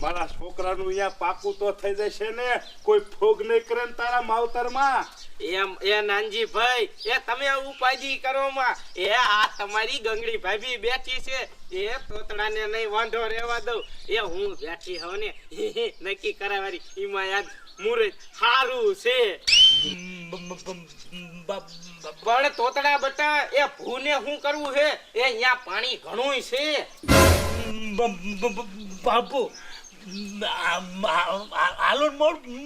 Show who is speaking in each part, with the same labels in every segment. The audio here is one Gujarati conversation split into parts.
Speaker 1: મારા છોકરાનું અહીંયા થઈ જશે કોઈ ફોગ નહીં કરે તારા માવતરમાં?
Speaker 2: એમ, એ નાનજી ભાઈ એ તમે ઉપાજી કરો એ આ તમારી ગંગડી ભાભી બેઠી છે. એ તોતડાને નહીં વાંધો રહેવા દઉં. એ હું બેઠી હોઉં ને. નક્કી કરાવવાની. એમાં યાદ મુરત હારું છે. પણ તોતડા બટા એ ભૂને શું કરવું છે એ અહીંયા પાણી ઘણું છે.
Speaker 3: બાપુ હાલો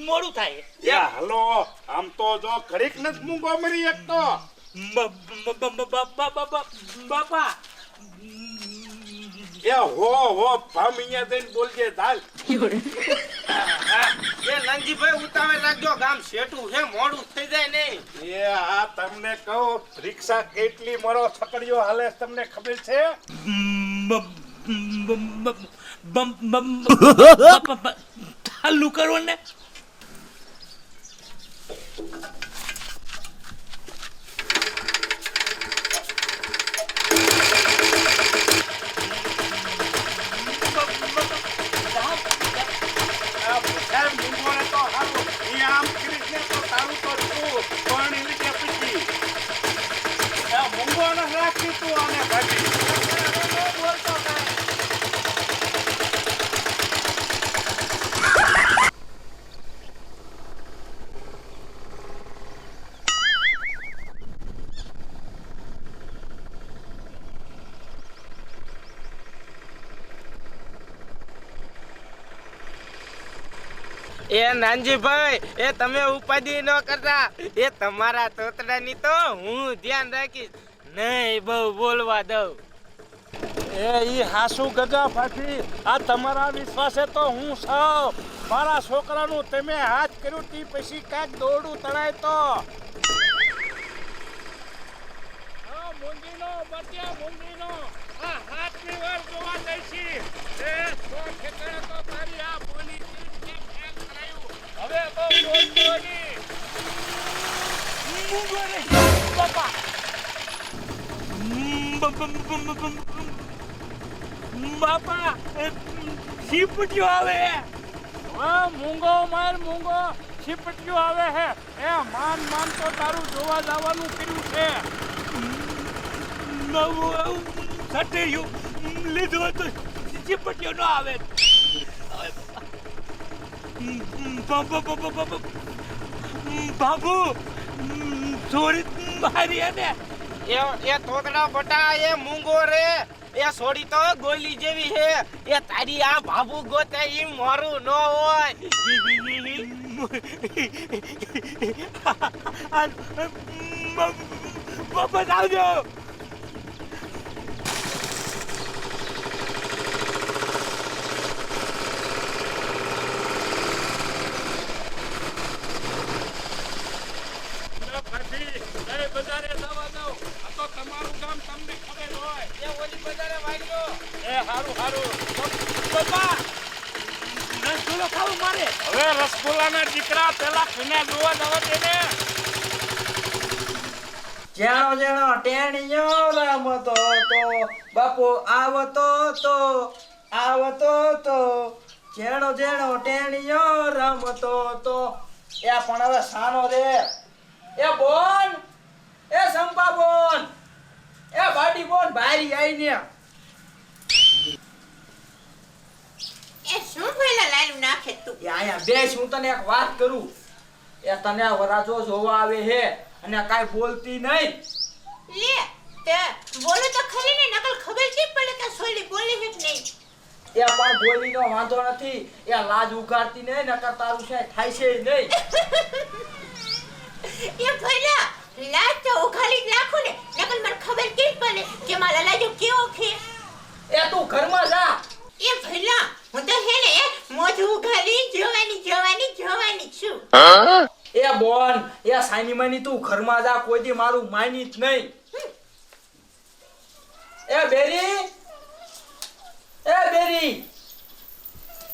Speaker 3: મોડું થાય.
Speaker 1: એ હાલો આમ તો જો ઘડીક નથી જ મૂંગો મરી એક તો
Speaker 3: બાપા
Speaker 1: એ હો હો ભામ અહીંયા બોલજે ચાલ
Speaker 2: એ ઉતાવળ રાખજો ગામ શેઠું છે મોડું થઈ જાય નહીં
Speaker 1: એ આ તમને કહું રિક્ષા કેટલી મરો છકડીઓ હાલે તમને ખબર છે
Speaker 3: ચાલુ કરો ને
Speaker 1: આ બધા મૂંગોને તો હારું ઈ આમ કરીશ ને તો તારું તો તું પાણી લીધે પછી આ મૂંગોને રાખી તું આને ભાગી
Speaker 2: એ નાનજીભાઈ એ તમે ઉપાધિ ન કરતા. એ તમારા તોતડાની તો હું ધ્યાન રાખીશ. નહીં બહુ બોલવા દઉં.
Speaker 1: એ ઈ હાસુ ગજા ફાટી આ તમારા વિશ્વાસે તો હું સૌ મારા છોકરાનું તમે હાથ કર્યું તી પછી કાંઈક દોડું તળાય તો. આ બચ્યા બટ્યા મૂંગીનો. આ હાથની વાર જોવા દઈશી. એ તો ખેતરે તો તારી આ બોલી ચીજ ને ફેંક કરાયું હવે બહુ બોલતો નહીં
Speaker 3: મૂંગો નહીં બાપા સીપટીઓ આવે
Speaker 1: હા. મૂંગો માર મૂંગો. છીપટીઓ આવે હે. એ માન માન તો તારું જોવા જવાનું કર્યું છે.
Speaker 3: નવું સટેરિયું લીધું હતું. સીપટીઓ ન આવે. બાબુ સોરી મારી ને
Speaker 2: એ એ તોતડા બટા એ મૂંગો રે. એ છોડી તો ગોલી જેવી હે એ તારી આ ભાભુ ગોતે ઈ મારું ન હોય.
Speaker 3: બાપા આવજો
Speaker 1: ફાટી એ બજારે જવા દો આ તો તમારું કામ તમને ખબર હોય
Speaker 2: એ ઓલી બજારે વાગ્યો
Speaker 1: એ રસગુલ્લાના દીકરા પેલા ખીના જોવા જવા દે ને.
Speaker 4: જેણો ટેણીયો રમતો તો, બાપુ આવતો તો આવતો તો. જેણો જેણો, ટેણીયો રમતો તો. એ પણ હવે સાનો રે. એ બોન, એ સંપા બોન એ બાડી બોન ભારી આઈને
Speaker 5: એ શું પહેલા લાલુ
Speaker 4: આયા બેસ હું તને એક વાત કરું. એ તને વરાજો જોવા આવે હે અને કાઈ બોલતી નહીં.
Speaker 5: લે તે બોલે તો ખરી ને નકલ ખબર છે પડે કે સોલી બોલે હે નહીં?
Speaker 4: એ પણ બોલીનો વાંધો નથી. એ લાજ ઉગાડતી નહીં નકર તારું છે થાય છે નહીં.
Speaker 5: એ ભલા લાજ તો ઉઘાડી નાખું ને નકલ મને ખબર કેમ પડે કે મારા લાજો કેવો છે?
Speaker 4: એ તું ઘરમાં જા.
Speaker 5: એ ભલા હું તો હે ને મોઢું ઉઘાડી જોવાની જોવાની જોવાની છું
Speaker 4: એ બોન એ સાની માની તું ઘરમાં જા કોઈ દી મારું માની જ નહીં. એ બેરી એ બેરી.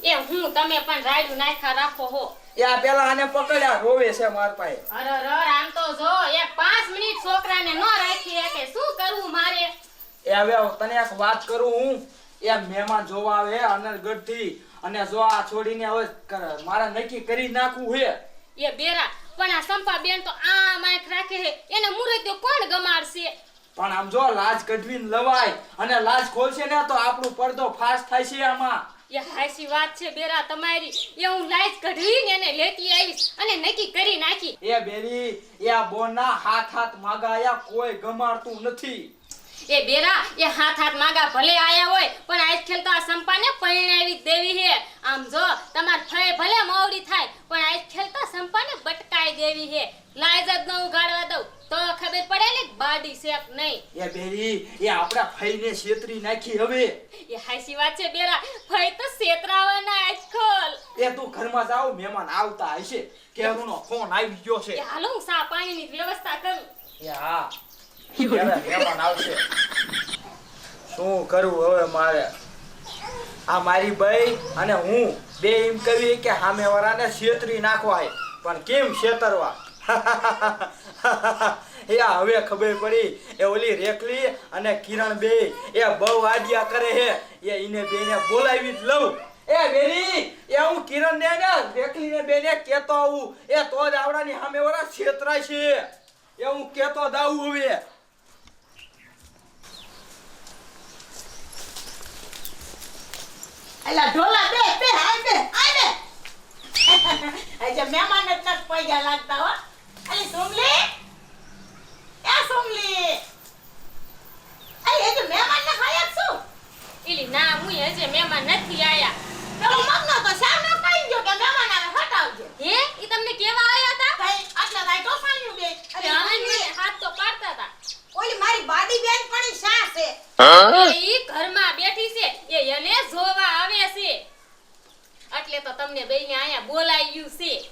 Speaker 6: એ હું તમે પણ રાયડું નાખા રાખો હો.
Speaker 4: યા પેલા આને પકડ્યા રોવે છે માર પાસે.
Speaker 6: અરે અરે આમ તો જો એ પાંચ મિનિટ છોકરાને ન રાખી કે શું કરવું મારે?
Speaker 4: એ હવે તને એક વાત કરું હું. એ મહેમાન જોવા આવે અનરગઢથી. અને જો આ છોડીને હવે મારા નક્કી કરી નાખવું હે.
Speaker 6: એ બેરા પણ આ સંપા બેન તો આ માયક રાખે હે એને મુરત્યો કોણ ગમાડશે?
Speaker 4: પણ આમ જો લાજ કઢવીને લવાય અને લાજ ખોલશે ને તો આપણું પડદો ફાસ્ટ થાય છે આમાં.
Speaker 6: એ હાસી વાત છે બેરા તમારી એ હું લાઈટ કઢવીને એને લેતી આવીશ અને નક્કી કરી નાખી.
Speaker 4: એ બેરી એ આ બોનના હાથ હાથ માગાયા કોઈ ગમાડતું નથી.
Speaker 6: એ બેરા એ હાથ હાથ માગા ભલે આયા હોય પણ આજ ખેલ તો આ સંપાને પરણાવી દેવી હે આમ જો તમાર ફળે ભલે મોવડી થાય પણ આજ ખેલ તો સંપાને બટકાઈ દેવી હે લાઈજ જ ન ઉગાડવા દઉં તો ખબર પડે ને બાડી શેક નહીં.
Speaker 4: એ બેરી એ આપડા ભાઈને છેતરી નાખી હવે.
Speaker 6: એ હાસી વાત છે બેરા ફઈ તો સેતરાવાના આજ ખોલ
Speaker 4: એ તું ઘરમાં જાવ મહેમાન આવતા હશે. કેરુનો ફોન આવી ગયો છે.
Speaker 6: હાલો હું સા પાણીની વ્યવસ્થા કરું.
Speaker 4: એ હા. શું કરવું હવે મારે? આ મારી ભાઈ અને હું બે એમ કહીએ કે સામેવાળાને છેતરી નાખવા પણ કેમ છેતરવા? હવે ખબર પડી. એ ઓલી રેકલી અને કિરણ બે, એ બહુ આડિયા કરે હે. એ બે બેને બોલાવી જ લઉં. એ બેરી એ હું કિરણ ને ને રેખલી ને કેતો આવું. એ તો જ આવડાની સામે વાળા છેતરાય છે. એ હું કેતો દાવું હવે.
Speaker 5: એલા ઢોલા બે બે હાય બે હાય બે. આજે મહેમાન જ નથી પૈસા લાગતા હો. અલી સુમલી? એ સુમલી? અલી આજે મહેમાન ને ખાયા શું?
Speaker 6: ઇલી ના હું હજે મહેમાન નથી આયા.
Speaker 5: તો મગનો તો સામે ખાઈ ગયો કે મહેમાન આવે હટાવજે.
Speaker 6: હે? ઈ તમને કેવા આયા હતા
Speaker 5: કઈ આટલા કાઈ ટોફાણ્યું બે.
Speaker 6: અરે હાથ તો પાડતા હતા
Speaker 5: ઓલી મારી બાડી બેન પણ શા છે?
Speaker 6: એ ઈ ઘરમાં બેઠી છે એ એને જોવા આવે છે. એટલે તો તમને બેયને આયા બોલાવ્યું છે.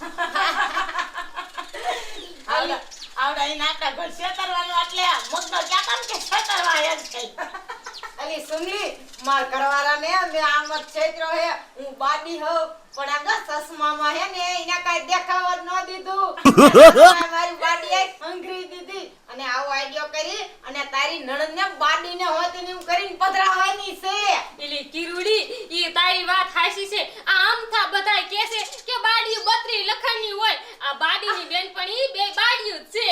Speaker 5: આવડા આવડા એને આપણા ઘર છેતરવાનું એટલે મગનો ક્યાં કામ કે છેતરવા એમ કઈ. અલી સુમલી માર ઘરવાળાને મેં આમ જ છેતરો હે હું બાડી હો પણ આ ચશ્મામાં હે ને એના કાંઈ દેખાવા ન દીધું. મારી બાડી આઈ હંગરી દીધી. અને આવો આઈડિયો કરી અને તારી નણંદને બાડીને હોતી ને હું કરીને પધરાવાની છે.
Speaker 6: એલી કિરુડી ઈ તારી વાત હાસી છે. આ આમથા બધાય કહે છે કે બાડી બત્રી લખણની હોય. આ બાડીની બેનપણી બે બાડિયું જ છે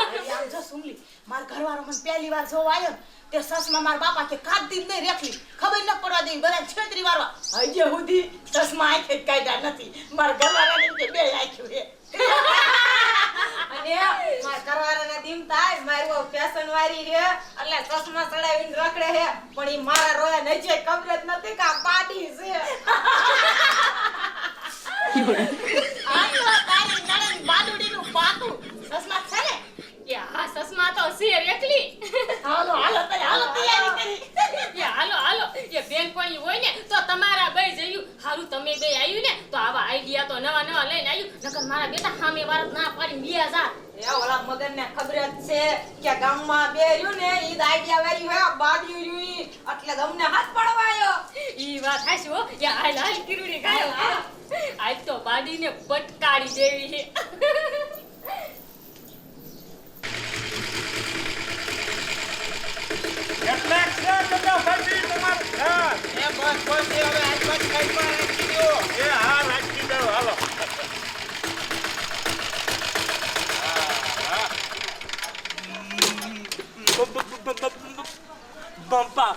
Speaker 5: અરે આમ જો સુમલી માર ઘરવાળો મને પહેલી વાર જોવા આવ્યો તે સસમાં મારા બાપા કે કાઢી જ નહીં રેખલી. ખબર ન પડવા દઈ બધા છેતરી વાળવા હજે સુધી સસમાં આંખે જ કાઢ્યા નથી. મારા ઘરવાળાને કે બે આંખ્યું હે અને મારા ઘરવાળાને દીમ થાય મારી ફેશન વાળી રે એટલે ચશ્મા ચડાવીને રખડે હે પણ ઈ મારા રોયા નજે કબરત નથી કા આ પાડી છે આ તો તારી નણંદ બાદુડીનું પાતું ચશ્મા છે ને
Speaker 6: કે આ સસમા તો છે રેકલી
Speaker 5: હાલો હાલો તઈ હાલો તૈયારી કરી.
Speaker 6: એ હાલો હાલો. એ બેનપણી હોય ને તો તમારા બે જયું. હારું તમે બે આવ્યું ને તો આવા આઈડિયા તો નવા નવા લઈને આવ્યું નકર મારા બેટા સામે વાળા ના પાડીને બીયા જા
Speaker 5: એ ઓલા મગનને ખબર જ છે કે ગામમાં બે રહ્યું ને ઈ આઈડિયા વાળી હોય બાડિયું રહ્યું. એટલે ગમને હાથ પડવાયો.
Speaker 6: ઈ વાત હાચી હો. એ હાલ હાલ કિરુડી ગાયો. આજ તો બાડીને પટકારી દેવી છે
Speaker 1: એટલે છે બધા ભાઈ તમારે હા
Speaker 2: એ બસ બસ એ હવે આજ બાજુ કઈમાં રાખી દો
Speaker 1: એ હા રાખી દો હાલો
Speaker 3: બંપા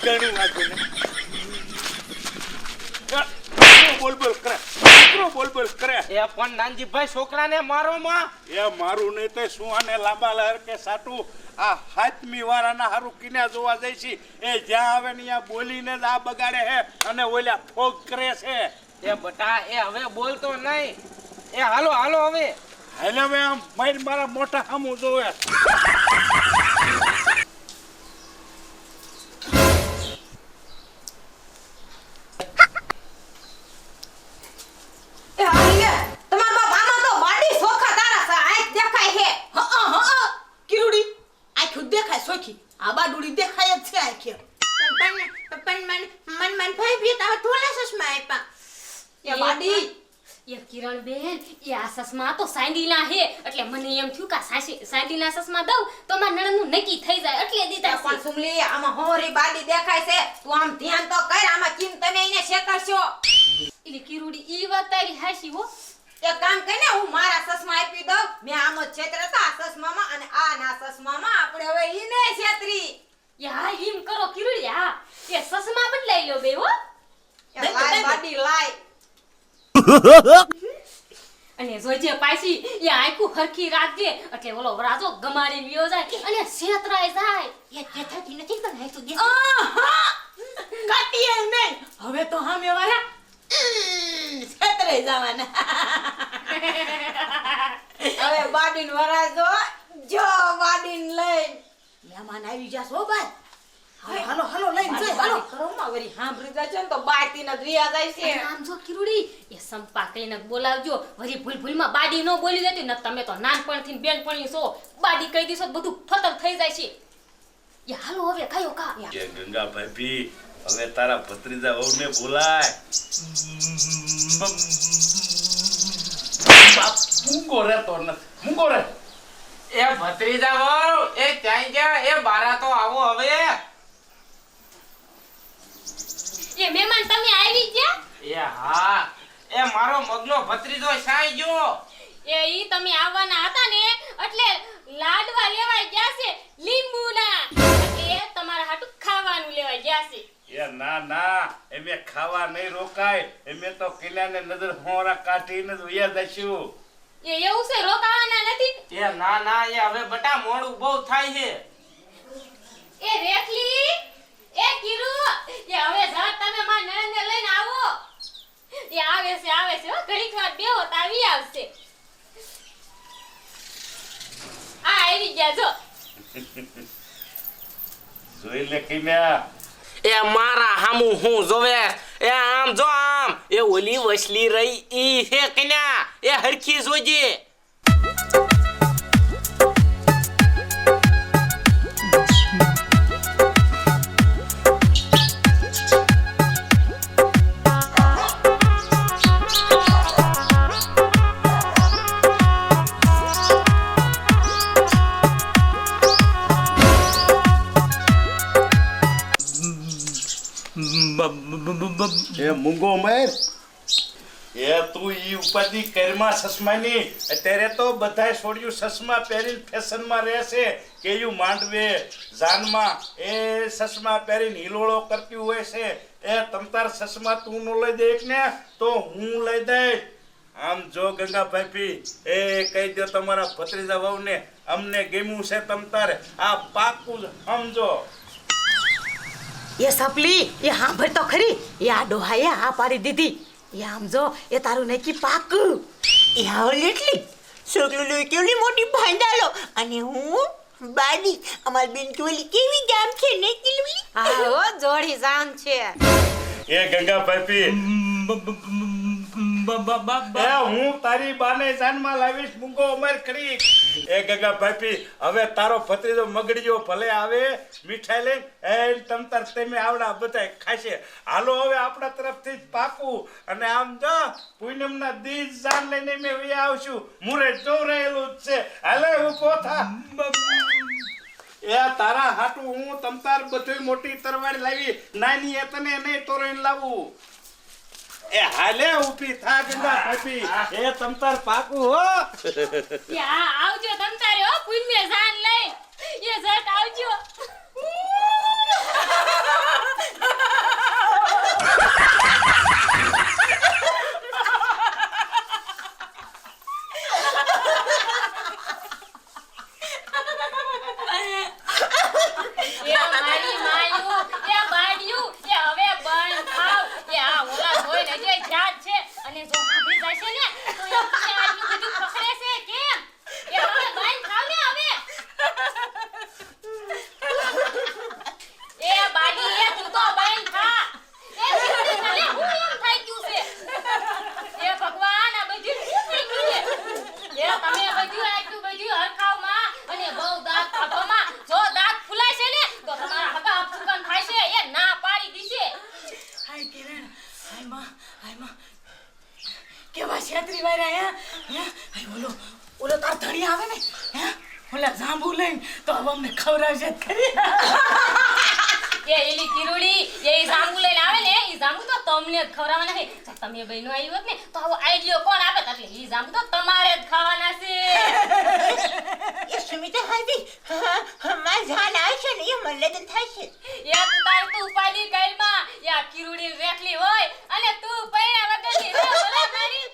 Speaker 3: ઘણું ને
Speaker 1: બોલ બોલ કરે છોકરો બોલ બોલ કરે
Speaker 2: એ પણ નાનજીભાઈ છોકરાને મારો માં.
Speaker 1: એ મારું નહીં તો શું આને લાંબા લહેર કે સાટું? આ હાથમી વાળાના હારું કિન્યા જોવા જાય છે. એ જ્યાં આવે ને ત્યાં બોલીને જ આ બગાડે છે અને ઓલા ફોગ કરે છે.
Speaker 2: એ બટા એ હવે બોલતો નહીં. એ હાલો હાલો હવે.
Speaker 1: હાલે હવે આમ મારી મારા મોટા સામું જોવે.
Speaker 6: સાંડીના હે એટલે મને એમ થયું કે સાસી સાંડીના સસમા દઉં તો મારા નણંદનું નક્કી થઈ જાય એટલે દીધા
Speaker 5: પણ સુમલી? આમાં હોરી બાડી દેખાય છે. તું આમ ધ્યાન તો કર આમાં કેમ તમે એને છેતરશો
Speaker 6: એટલે કિરુડી ઈ વાત તારી હાસી હો.
Speaker 5: એક કામ કરીને હું મારા સસમા આપી દઉં. મેં આમ જ છેતરતા આ સસમામાં અને આ ના સસમામાં. આપણે હવે ઈને છેતરી.
Speaker 6: યા હા એમ કરો કિરુડી હા. એ સસમા બદલાઈ લો બે હો.
Speaker 5: લાય બાડી લાય.
Speaker 6: અને જોજે પાછી એ આખું હરખી રાખજે. એટલે ઓલો રાજો ગમાડી વિયો જાય અને છેતરાઈ જાય.
Speaker 5: એ છેતરતી નથી પણ હે તું કાટીએ નહીં. હવે તો હામે વાળા છેતરે જવાના. હવે બાડીન વરા જો જો બાડીન લઈ મહેમાન આવી જાસ હો ભાઈ હાલો હાલો હાલો લઈને જઈ હાલો. ઘરમાં વરી હાંભળી જશે ને તો બાટી ન ધ્રિયા જાય છે.
Speaker 6: આમ જો કિરુડી એ સંપા કહીને બોલાવજો. વરી ભૂલ ભૂલમાં બાડી ન બોલી દેતી ને તમે તો નાનપણથી બેનપણી છો. બાડી કહી દીશો બધું ફતર થઈ જાય છે. એ હાલો હવે કયો કા?
Speaker 1: એ ગંગા ભાભી હવે તારા ભત્રીજા વહુને બોલાય. બાપ રે તો મૂંગો રે
Speaker 2: એ ભત્રીજા વહુ એ ક્યાંય ગયા? એ બારા તો આવો હવે.
Speaker 6: એ મહેમાન તમે આવી ગયા?
Speaker 2: એ હા. એ મારો મગનો ભત્રીજો સાઈ ગયો.
Speaker 6: એ ઈ તમે આવવાના હતા ને એટલે લાડવા લેવા ગયા છે લીંબુના. એટલે તમારા હાટુ ખાવાનું લેવા ગયા છે.
Speaker 1: એ ના ના. એમે ખાવા નહીં રોકાય. એમે તો કિલ્લાને નજર હોરા કાઢીને વયા જશું
Speaker 6: એ એવું છે રોકાવાના નથી?
Speaker 2: એ ના ના. એ હવે બટા મોડું બહુ થાય છે.
Speaker 6: એ રેખલી એ કિરુ એ હવે જા તમે માં નણંદને લઈને આવો. એ આવે છે આવે છે હો ઘડીક વાર બેહો તો આવી આવશે. આ આવી ગયા જો.
Speaker 1: જોઈ લે કિમ્યા.
Speaker 2: એ મારા હામુ હું જોવે? એ આમ જો આમ. એ ઓલી વસલી રહી ઈ કન્યા એ હરખી જોજે.
Speaker 1: ઉપાધિ કરમાં સસમાની. અત્યારે તો બધાય છોડ્યું સસમા પહેરીને ફેશનમાં રહેશે, કેયું માંડવે જાનમાં. એ સસમા પહેરીને હિલોળો કરતી હોય છે. એ તમતાર સસમા તું ન લઈ દે ને તો હું લઈ દઈશ. આમ જો ગંગા ભાભી એ કહી દો તમારા ભત્રીજા વહુને, અમને ગેમું છે તમતારે. આ પાકું સમજો
Speaker 5: એ સપલી, એ હાંભળ તો ખરી. એ આ ડોહાએ હા પાડી દીધી. એ આમ જો એ તારું નક્કી પાકું.
Speaker 7: એ હાવ એટલી છોકરું કેવડી મોટી ભાંડાલો. અને હું બાડી અમાર બેન ચોલી કેવી ગામ છે ને કિલવી
Speaker 5: હા હો જોડી જામ છે.
Speaker 1: એ ગંગા ભાભી. એ જ પાકું. અને આમ જો લઈને મેં આવશું. મુરે જો જ છે. હાલે, હું થા. એ તારા હાટું હું તમતાર બધું મોટી તરવાડ લાવી. નાની એ તને નહીં તોરણ લાવું. એ હાલે ઊભી થા ગંગા ભાભી એ તમતાર પાકું હો.
Speaker 6: આવજો તમ તારે હો, પુણ્ય જાન લઈ. એ જટ આવજો એ મારી માયું એ બાડિયું એ હવે બંધ થાવ એ આ ઓલા જોઈને જે જાત છે અને જો હાંભળી જશે ને તો એ તમને આટલું બધું પકડે છે કેમ એ હવે બંધ થાવ ને હવે
Speaker 5: અમને ખવડાવજે જ ખરી.
Speaker 6: એ એલી કિરુડી એ જાંબુ લઈને આવે ને એ જાંબુ તો તમને જ ખવડાવવાના છે. જો તમે બહેનો આવી હોત ને તો આવો આઈડિયો કોણ આપે? એટલે એ જાંબુ તો તમારે જ ખાવાના છે.
Speaker 7: એ સુમિતા હાજી? માર જાન આવશે ને એ મને લગ્ન થશે
Speaker 6: એ તું તાર તું ઉપાડી ગઈમાં યા કિરુડી રેખલી હોય અને તું પૈણા વગરની રે ભલે મારી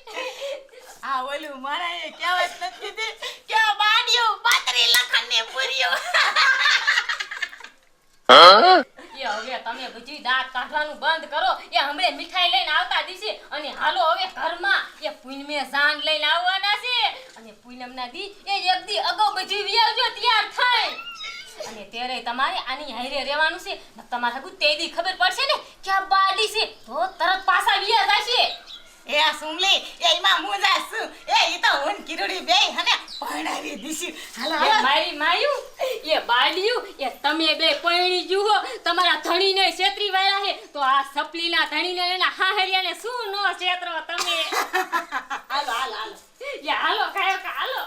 Speaker 5: આ ઓલું મારા એ કહેવત નથી કીધી કે આ બાડિયો પાતરી લખન ને પૂર્યો
Speaker 6: એ હવે તમે બધી દાંત કાઢવાનું બંધ કરો. એ હમણે મીઠાઈ લઈને આવતા દીશે અને હાલો હવે ઘરમાં એ પૂનમે જાન લઈને આવવાના છે. અને પૂનમના દી એ એક દી અગાઉ બધી વ્યાવજો તૈયાર થાય અને ત્યારે તમારે આની હારે રહેવાનું છે. તમારે હગું તે દી ખબર પડશે ને કે આ બાડી છે. તો તરત પાછા વ્યા જશે.
Speaker 5: એ આ સુમલી એ એમાં મુજા શું એ ઈ તો હું કિરડી બે અને ભણાવી દીધી હાલો
Speaker 6: મારી માયું? એ બાળિયું એ તમે બે પરણી જુઓ તમારા ધણીને છેતરી વાળા છે તો આ સપલીના ધણીને એના હાહરિયાને શું નો છેતરો તમે?
Speaker 5: હાલો હાલો હાલો.
Speaker 6: એ હાલો કાયો કા હાલો.